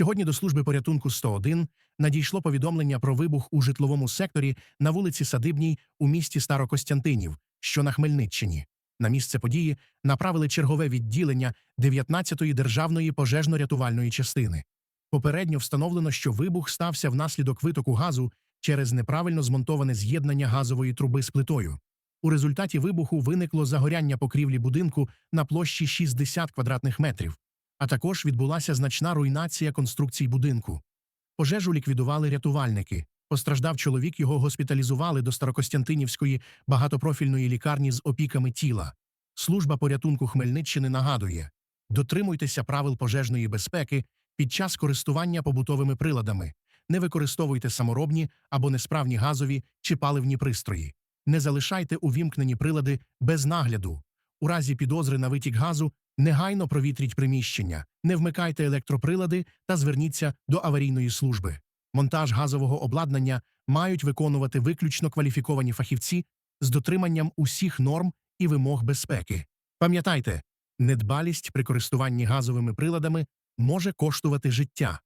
Сьогодні до служби порятунку 101 надійшло повідомлення про вибух у житловому секторі на вулиці Садибній у місті Старокостянтинів, що на Хмельниччині. На місце події направили чергове відділення 19-ї державної пожежно-рятувальної частини. Попередньо встановлено, що вибух стався внаслідок витоку газу через неправильно змонтоване з'єднання газової труби з плитою. У результаті вибуху виникло загоряння покрівлі будинку на площі 60 квадратних метрів, а також відбулася значна руйнація конструкцій будинку. Пожежу ліквідували рятувальники. Постраждав чоловік, його госпіталізували до Старокостянтинівської багатопрофільної лікарні з опіками тіла. Служба порятунку Хмельниччини нагадує: дотримуйтеся правил пожежної безпеки під час користування побутовими приладами, не використовуйте саморобні або несправні газові чи паливні пристрої, не залишайте увімкнені прилади без нагляду. У разі підозри на витік газу негайно провітріть приміщення, не вмикайте електроприлади та зверніться до аварійної служби. Монтаж газового обладнання мають виконувати виключно кваліфіковані фахівці з дотриманням усіх норм і вимог безпеки. Пам'ятайте, недбалість при користуванні газовими приладами може коштувати життя.